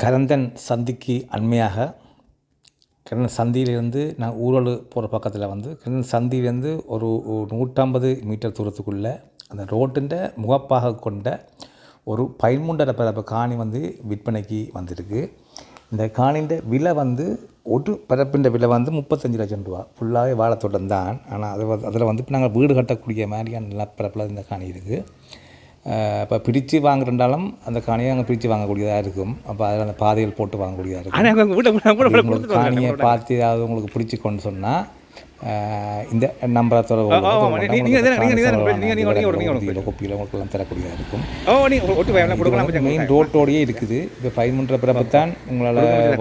கரந்தன் சந்திக்கு அண்மையாக கரந்தன் சந்தியிலிருந்து நான் ஊழல் போகிற பக்கத்தில் வந்து கரந்தன் சந்தியிலேருந்து ஒரு நூற்றம்பது மீட்டர் தூரத்துக்குள்ளே அந்த ரோட்டின் முகப்பாக கொண்ட ஒரு பதிமூன்றரை பரப்பு காணி வந்து விற்பனைக்கு வந்திருக்கு. இந்த காணின்ற விலை வந்து ஒரு பரப்பின்ற விலை வந்து முப்பத்தஞ்சு லட்சம் ரூபா. ஃபுல்லாகவே வாழைத்தோட்டம் தான். ஆனால் அது வந்து அதில் வந்து இப்போ நாங்கள் வீடு கட்டக்கூடிய மாதிரியான நிலப்பரப்பில் இந்த காணி இருக்குது இப்போ பிரித்து வாங்குறதாலும் அந்த காணியை அங்கே பிரித்து வாங்கக்கூடியதாக இருக்கும். அப்போ அதில் அந்த பாதைகள் போட்டு வாங்கக்கூடியதாக இருக்கும். உங்களுக்கு காணியை பார்த்து ஏதாவது உங்களுக்கு பிடிச்சிக்கொண்டு சொன்னால் இந்த நம்பரை கொப்பியில் கொப்பியில் உங்களுக்கு எல்லாம் தரக்கூடியதாக இருக்கும். மெயின் ரோட்டோடையே இருக்குது. இப்போ பதிமூன்று பிறப்பு தான் உங்களால் இந்த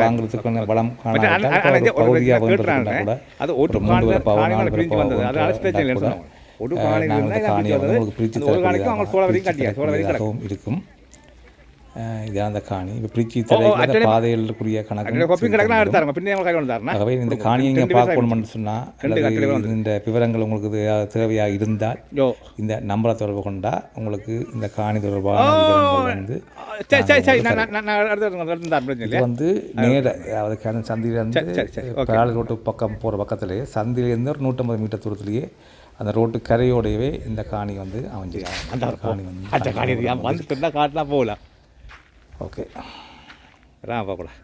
ஒரு ஒரு பகுதியாக. கூட அது ஒரு மூன்று பிரிஞ்சு வந்தது. ஒரு இந்த ஒரு காணிக்கும் அவங்க சோழ வரைக்கும் கட்டியா, சோழ வரைக்கும் இருக்கும். அந்த காணி. இப்போ கணக்கு கொப்பி எடுத்தாருங்க ஆகவே காணியை நீங்கள் பார்க்கணும்னு சொன்னால் விவரங்கள் உங்களுக்கு தேவை- தேவையாக இருந்தால் இந்த நம்பரை தொடர்பு கொண்டா உங்களுக்கு இந்த காணி தொடர்பான வந்து நேர அதாவது கிணறு சந்தியிலேருந்து ரோட்டு பக்கம் போகிற பக்கத்துலேயே சந்தியிலேருந்து ஒரு நூற்றம்பது மீட்டர் தூரத்துலேயே அந்த ரோட்டு கரையோடையவே இந்த காணி வந்து அமைஞ்சிருக்கு. அந்த காணி வந்து அந்த காணி வந்து காட்டினா போகலாம். ஓகே. பார்க்கலாம்